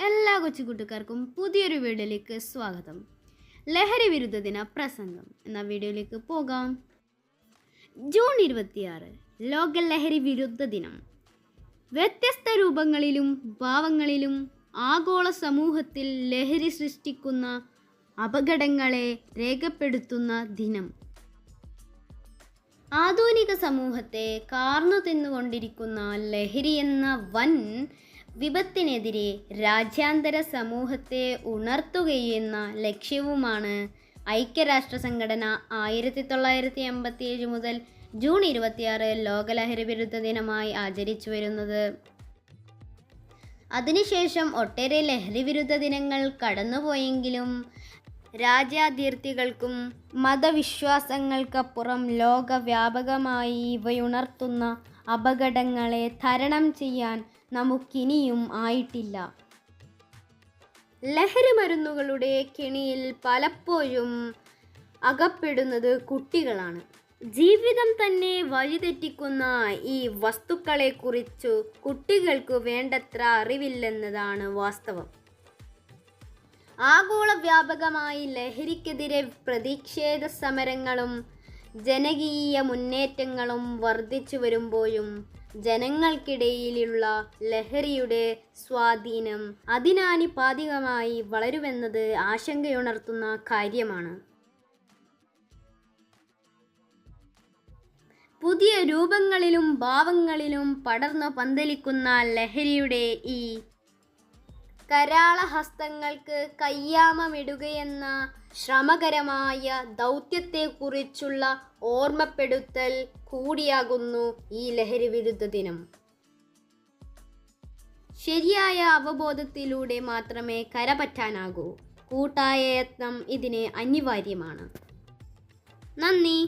എല്ലാ കൊച്ചുകൂട്ടുകാർക്കും പുതിയൊരു വീഡിയോയിലേക്ക് സ്വാഗതം. ലഹരി വിരുദ്ധ ദിന പ്രസംഗം. എന്ന വീഡിയോയിലേക്ക് പോകാം. ജൂൺ ഇരുപത്തിയാറ് ലോക ലഹരി വിരുദ്ധ ദിനം. വ്യത്യസ്ത രൂപങ്ങളിലും ഭാവങ്ങളിലും ആഗോള സമൂഹത്തിൽ ലഹരി സൃഷ്ടിക്കുന്ന അപകടങ്ങളെ രേഖപ്പെടുത്തുന്ന ദിനം. ആധുനിക സമൂഹത്തെ കാർന്നു തിന്നുകൊണ്ടിരിക്കുന്ന ലഹരി എന്ന വൻ വിപത്തിനെതിരെ രാജ്യാന്തര സമൂഹത്തെ ഉണർത്തുകയെന്ന ലക്ഷ്യവുമാണ് ഐക്യരാഷ്ട്ര സംഘടന ആയിരത്തി തൊള്ളായിരത്തി എൺപത്തി ഏഴ് മുതൽ ജൂൺ ഇരുപത്തിയാറ് ലോകലഹരി വിരുദ്ധ ദിനമായി ആചരിച്ചു വരുന്നത്. അതിനുശേഷം ഒട്ടേറെ ലഹരി വിരുദ്ധ ദിനങ്ങൾ കടന്നുപോയെങ്കിലും രാജ്യാതിർത്തികൾക്കും മതവിശ്വാസങ്ങൾക്കപ്പുറം ലോകവ്യാപകമായി ഇവയുണർത്തുന്ന അപകടങ്ങളെ തരണം ചെയ്യാൻ നമുക്കിനിയും ആയിട്ടില്ല. ലഹരി മരുന്നുകളുടെ കെണിയിൽ പലപ്പോഴും അകപ്പെടുന്നത് കുട്ടികളാണ്. ജീവിതം തന്നെ വഴിതെറ്റിക്കുന്ന ഈ വസ്തുക്കളെക്കുറിച്ചു കുട്ടികൾക്ക് വേണ്ടത്ര അറിവില്ലെന്നതാണ് വാസ്തവം. ആഗോള വ്യാപകമായി ലഹരിക്കെതിരെ പ്രതിഷേധ സമരങ്ങളും ജനകീയ മുന്നേറ്റങ്ങളും വർദ്ധിച്ചു വരുമ്പോഴും ജനങ്ങൾക്കിടയിലുള്ള ലഹരിയുടെ സ്വാധീനം അതിനാനുപാതികമായി വളരുമെന്നത് ആശങ്കയുണർത്തുന്ന കാര്യമാണ്. പുതിയ രൂപങ്ങളിലും ഭാവങ്ങളിലും പടർന്നു പന്തലിക്കുന്ന ലഹരിയുടെ ഈ കരാളഹസ്തങ്ങൾക്ക് കയ്യാമമിടുകയെന്ന ശ്രമകരമായ ദൗത്യത്തെക്കുറിച്ചുള്ള ഓർമ്മപ്പെടുത്തൽ കൂടിയാകുന്നു ഈ ലഹരി വിരുദ്ധ ദിനം. ശരിയായ അവബോധത്തിലൂടെ മാത്രമേ കരപറ്റാനാകൂ കൂട്ടായ യത്നം ഇതിന് അനിവാര്യമാണ്. നന്ദി.